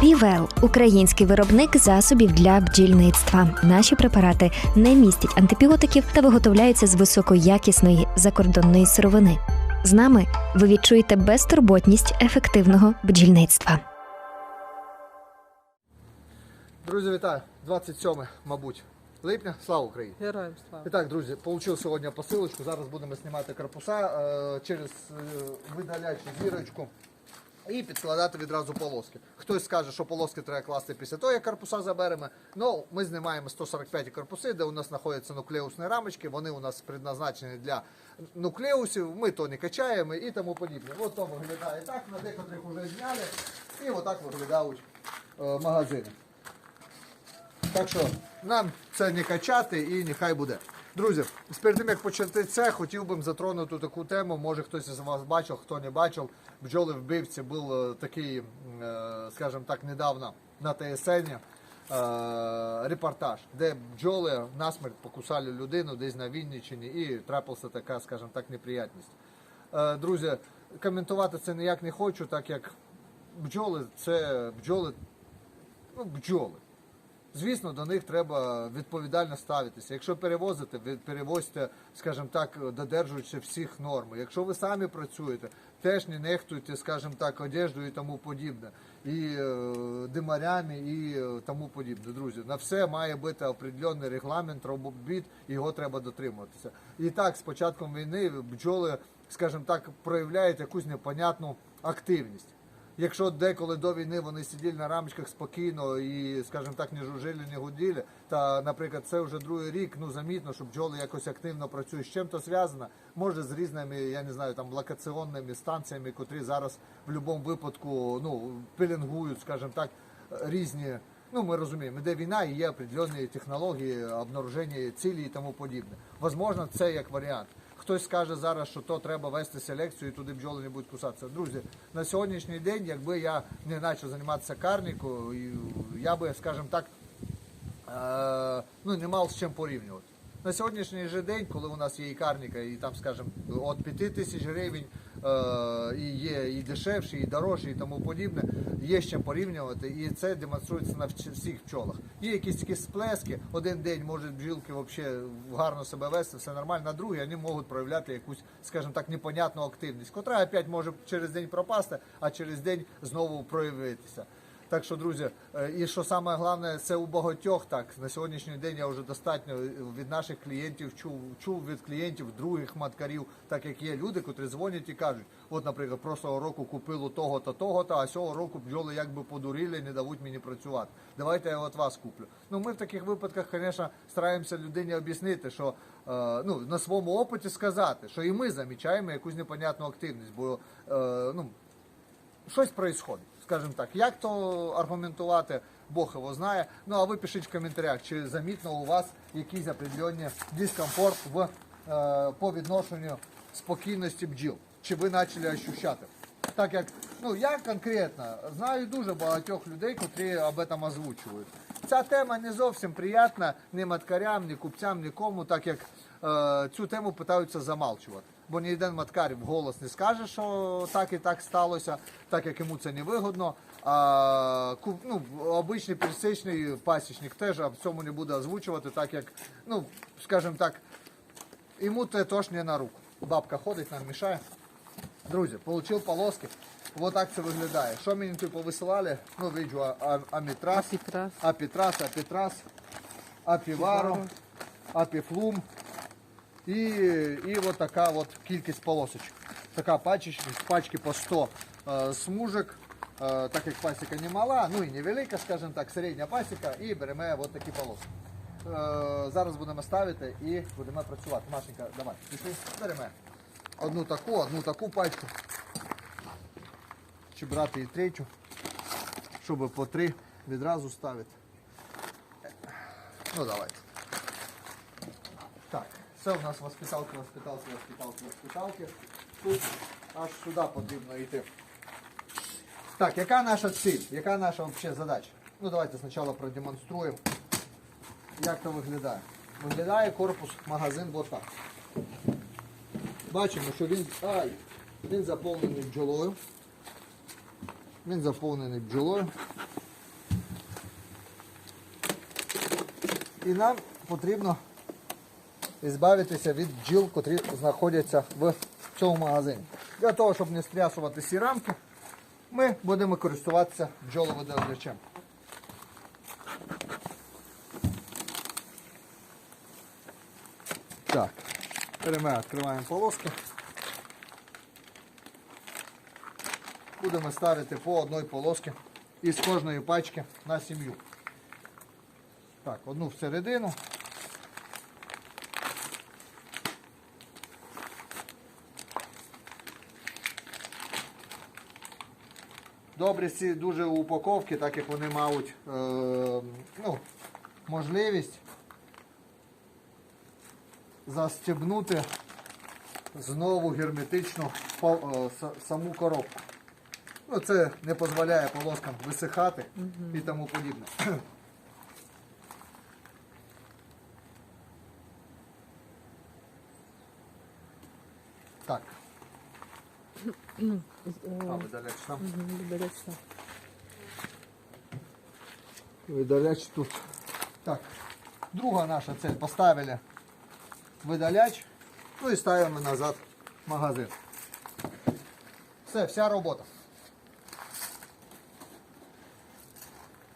Півел український виробник засобів для бджільництва. Наші препарати не містять антибіотиків та виготовляються з високоякісної закордонної сировини. З нами ви відчуєте безтурботність ефективного бджільництва. Друзі, вітаю! 27, мабуть, липня. Слава Україні! Героям слава. І так, друзі, отримав сьогодні посилочку. Зараз будемо знімати корпуса е, через е, видалячу зірочку і підкладати відразу полоски. Хтось скаже, що полоски треба класти після того, як корпуса заберемо. Ну, ми знімаємо 145 корпуси, де у нас знаходяться нуклеусні рамочки. Вони у нас предназначені для нуклеусів. Ми то не качаємо і тому подібне. От то виглядає так, на декотрих вже зняли. І отак виглядають е, магазини. Так що нам це не качати і нехай буде. Друзі, перед тим як почати це, хотів би затронути таку тему. Може хтось із вас бачив, хто не бачив. Бджоли вбивці був е, такий, е, скажімо так, недавно на ТСН е, репортаж, де бджоли насмерть покусали людину десь на Вінниччині і трапилася така, скажімо так, неприятність. Друзі, коментувати це ніяк не хочу, так як бджоли це бджоли, ну, бджоли. Звісно, до них треба відповідально ставитися. Якщо перевозите, ви перевозьте, скажімо так, додержуючи всіх норм. Якщо ви самі працюєте, теж не нехтуйте, скажімо так, одеждою і тому подібне, і е, димарями і е, тому подібне. Друзі, на все має бути определений регламент робіт, його треба дотримуватися. І так, з початком війни бджоли, скажімо так, проявляють якусь непонятну активність. Якщо деколи до війни вони сиділи на рамочках спокійно і, скажімо так, не жужжили, не гуділи, та, наприклад, це вже другий рік, ну замітно, що бджоли якось активно працюють. З чим то зв'язано? Може з різними, я не знаю, там локаційними станціями, котрі зараз в будь-якому випадку ну, пілінгують, скажімо так, різні. Ну, ми розуміємо, іде війна і є определенні технології обнаруження цілі і тому подібне. Возможно, це як варіант. Хтось скаже зараз, що то треба вести селекцію і туди бджоли не будуть кусатися. Друзі, на сьогоднішній день, якби я не почав займатися карнікою, я би, скажімо так, е, ну, не мав з чим порівнювати. На сьогоднішній же день, коли у нас є і карніка, і там, скажімо, від 5 тисяч гривень і є і дешевші, і дорожчі, і тому подібне, є з чим порівнювати, і це демонструється на всіх пчолах. Є якісь такі сплески, один день можуть бджілки взагалі гарно себе вести, все нормально, на другий вони можуть проявляти якусь, скажімо так, непонятну активність, котра опять може через день пропасти, а через день знову проявитися. Так що, друзі, е, і що саме головне, це у багатьох так. На сьогоднішній день я вже достатньо від наших клієнтів чув, чув від клієнтів других маткарів, так як є люди, котрі дзвонять і кажуть, от, наприклад, прошлого року купили того-то, того-то, а цього року бджоли якби подурили, не дадуть мені працювати. Давайте я от вас куплю. Ну ми в таких випадках, звісно, стараємося людині об'яснити, що е, ну, на своєму опиті сказати, що і ми замічаємо якусь непонятну активність, бо е, ну, щось происходить, скажімо так. Як то аргументувати, Бог його знає. Ну а ви пишіть в коментарях, чи замітно у вас якийсь определенний дискомфорт в, е, по відношенню спокійності бджіл. Чи ви почали ощущати? Так як ну я конкретно знаю дуже багатьох людей, котрі об этом озвучують. Ця тема не зовсім приятна ні маткарям, ні купцям, нікому, так як е, цю тему питаються замалчувати. Бо ні один маткар вголос не скаже, що так і так сталося, так як йому це не вигодно. А ну, обичний пересічний пасічник теж об цьому не буде озвучувати, так як, ну, скажімо так, йому це теж не на руку. Бабка ходить, нам мішає. Друзі, получив полоски. Вот так це виглядає. Що мені тут повисилали? Ну, а- амітрас, Апітрас. апітрас, апітрас, апіваро, апіфлум. І, і от така от кількість полосочок. Така пачечка, пачки по 100 е, смужок. Е, так як пасіка не мала, ну і невелика, скажімо так, середня пасіка, і беремо от такі полоски. Е, зараз будемо ставити і будемо працювати. Машенька, давай, пішли, беремо одну таку, одну таку пачку. Чи брати і третю, щоб по три відразу ставити. Ну давайте. Це у нас воспиталки, воспиталки, воспиталки, воспиталки. Тут аж сюди потрібно йти. Так, яка наша ціль? Яка наша взагалі задача? Ну давайте спочатку продемонструємо, як то виглядає. Виглядає корпус магазин так. Бачимо, що він ай, він заповнений бджолою. Він заповнений бджолою. І нам потрібно збавитися від бджіл, котрі знаходяться в цьому магазині. Для того, щоб не стрясувати ці рамки, ми будемо користуватися бджоловидавлячем. Так, тепер відкриваємо полоски. Будемо ставити по одній полоски із кожної пачки на сім'ю. Так, одну всередину. Добрі ці дуже упаковки, так як вони мають е, ну, можливість застібнути знову герметично е, са- саму коробку. Ну, це не дозволяє полоскам висихати і тому подібне. Так. А, видаляч там. Видаляч тут. Так. Друга наша цель. Поставили видаляч. Ну і ставимо назад магазин. Все, вся робота.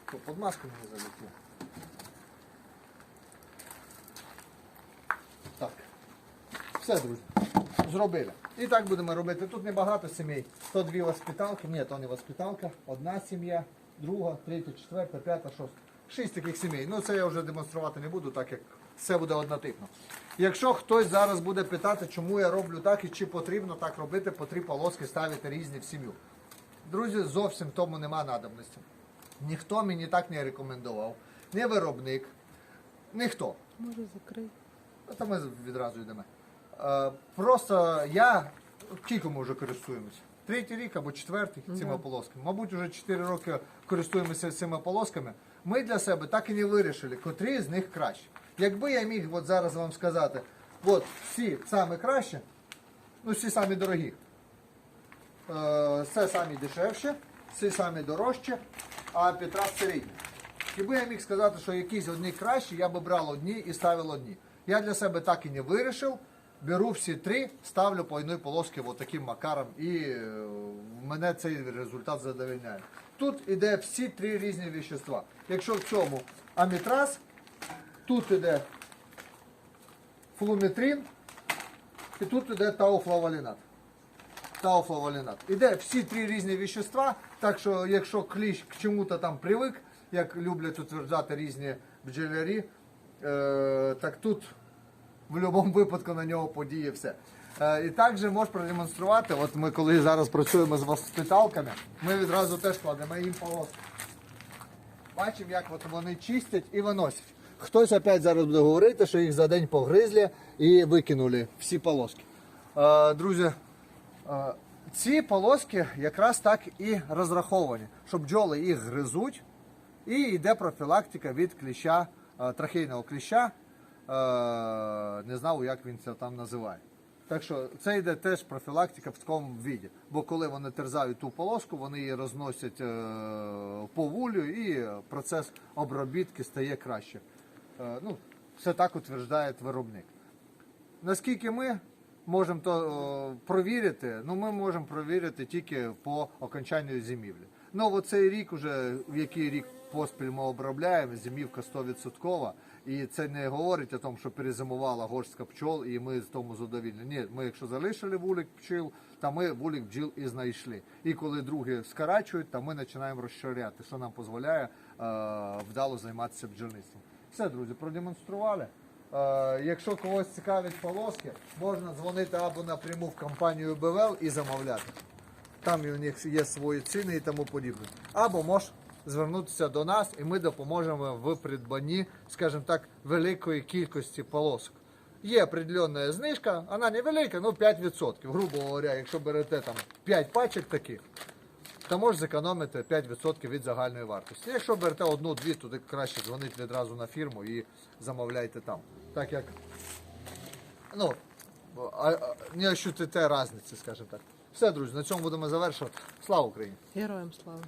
Що, Под маску не залетів. Так. Все, друзі. Зробили. І так будемо робити. Тут небагато сімей. 102 воспиталки. Ні, то не воспиталка. Одна сім'я, друга, третя, четверта, п'ята, шоста. Шість таких сімей. Ну це я вже демонструвати не буду, так як все буде однотипно. Якщо хтось зараз буде питати, чому я роблю так і чи потрібно так робити, по три полоски ставити різні в сім'ю. Друзі, зовсім тому нема надобності. Ніхто мені так не рекомендував. Не виробник, ніхто. Може закрити. Ну, Та ми відразу йдемо. Е, просто я кілька ми вже користуємося. Третій рік або четвертий цими полосками. Мабуть, вже 4 роки користуємося цими полосками. Ми для себе так і не вирішили, котрі з них краще. Якби я міг от зараз вам сказати, от всі самі кращі, ну всі самі дорогі. Е, Це самі дешевші, всі самі дорожчі, а Петра середні. Якби я міг сказати, що якісь одні кращі, я би брав одні і ставив одні. Я для себе так і не вирішив. Беру всі три, ставлю по одній полоски от таким макаром, і е, мене цей результат задовольняє. Тут іде всі три різні вещества. Якщо в цьому амітраз, тут іде флуметрин, і тут іде тауфлавалінат тауфлавалінат. Іде всі три різні вещества, так що якщо кліщ к чому-то там привик, як люблять утверджати різні бджолярі, е, так тут будь-якому випадку на нього подіє все. Е, і також можеш продемонструвати, от ми коли зараз працюємо з воспиталками, ми відразу теж кладемо їм полоски. Бачимо, як от вони чистять і виносять. Хтось опять зараз буде говорити, що їх за день погризли і викинули всі полоски. Е, друзі, е, ці полоски якраз так і розраховані, щоб бджоли їх гризуть, і йде профілактика від кліща, трахейного кліща. Е, не знав, як він це там називає. Так що це йде теж профілактика в такому віді. Бо коли вони терзають ту полоску, вони її розносять е, по вулю і процес обробітки стає краще. Е, ну, все так утверждає виробник. Наскільки ми можемо то провірити, ну ми можемо провірити тільки по окончанню зимівлі. Ну в цей рік, уже в який рік поспіль ми обробляємо, зимівка 100%, і це не говорить о тому, що перезимувала горстка пчол, і ми з тому задовільні. Ні, ми якщо залишили вулик пчел, то ми вулик бджіл і знайшли. І коли другі скорачують, то ми починаємо розширяти, що нам дозволяє е, вдало займатися бджільництвом. Все, друзі, продемонстрували. Е, Якщо когось цікавить полоски, можна дзвонити або напряму в компанію БВЛ і замовляти. Там у них є свої ціни і тому подібне. Або можеш звернутися до нас, і ми допоможемо в придбанні, скажімо так, великої кількості полосок. Є определенна знижка, вона невелика, ну 5%. Грубо говоря, якщо берете там 5 пачок таких, то можеш зекономити 5% від загальної вартості. Якщо берете одну-дві, то краще дзвонити відразу на фірму і замовляйте там. Так як ну, не ощутите різниці, скажімо так. Все, друзі, на цьому будемо завершувати. Слава Україні! Героям слава.